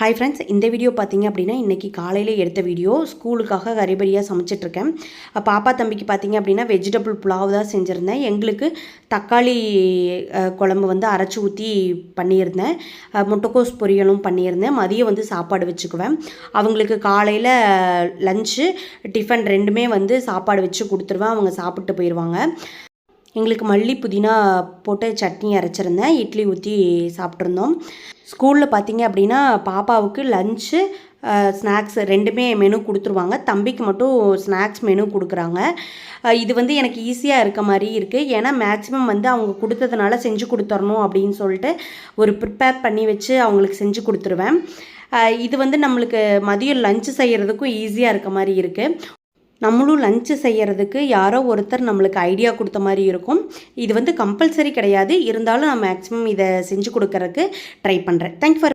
Hi friends இந்த video பார்த்தீங்க அப்படின்னா இன்றைக்கி காலையில் எடுத்த வீடியோ ஸ்கூலுக்காக கரிபரியாக சமைச்சிட்ருக்கேன். பாப்பா தம்பிக்கு பார்த்தீங்க அப்படின்னா வெஜிடபிள் புலாவ் தான் செஞ்சுருந்தேன். எங்களுக்கு தக்காளி குழம்பு வந்து அரைச்சி ஊற்றி பண்ணியிருந்தேன். முட்டைக்கோஸ் பொரியலும் பண்ணியிருந்தேன். மதியம் வந்து சாப்பாடு வச்சுக்குவேன். அவங்களுக்கு காலையில் லஞ்சு டிஃபன் ரெண்டுமே வந்து சாப்பாடு வச்சு கொடுத்துருவேன். அவங்க சாப்பிட்டு போயிடுவாங்க எங்களுக்கு மல்லி புதினா போட்டு சட்னி அரைச்சிருந்தேன். இட்லி ஊற்றி சாப்பிட்ருந்தோம் ஸ்கூலில் பார்த்தீங்க அப்படின்னா பாப்பாவுக்கு லஞ்சு ஸ்நாக்ஸ் ரெண்டுமே மெனு கொடுத்துருவாங்க. தம்பிக்கு மட்டும் ஸ்நாக்ஸ் மெனு கொடுக்குறாங்க. இது வந்து எனக்கு ஈஸியாக இருக்க மாதிரி இருக்குது ஏன்னா மேக்ஸிமம் வந்து அவங்க கொடுத்ததுனால செஞ்சு கொடுத்துடணும் அப்படின்னு சொல்லிட்டு ஒரு ப்ரிப்பேர் பண்ணி வச்சு அவங்களுக்கு செஞ்சு கொடுத்துருவேன். இது வந்து நம்மளுக்கு மதியம் லஞ்சு செய்கிறதுக்கும் ஈஸியாக இருக்க மாதிரி இருக்குது நம்மளும் லஞ்சு செய்கிறதுக்கு யாரோ ஒருத்தர் நம்மளுக்கு ஐடியா கொடுத்த மாதிரி இருக்கும். இது வந்து கம்பல்சரி கிடையாது. இருந்தாலும் நான் மேக்ஸிமம் இதை செஞ்சு கொடுக்கறதுக்கு ட்ரை பண்ணுறேன் தேங்க்யூ ஃபார்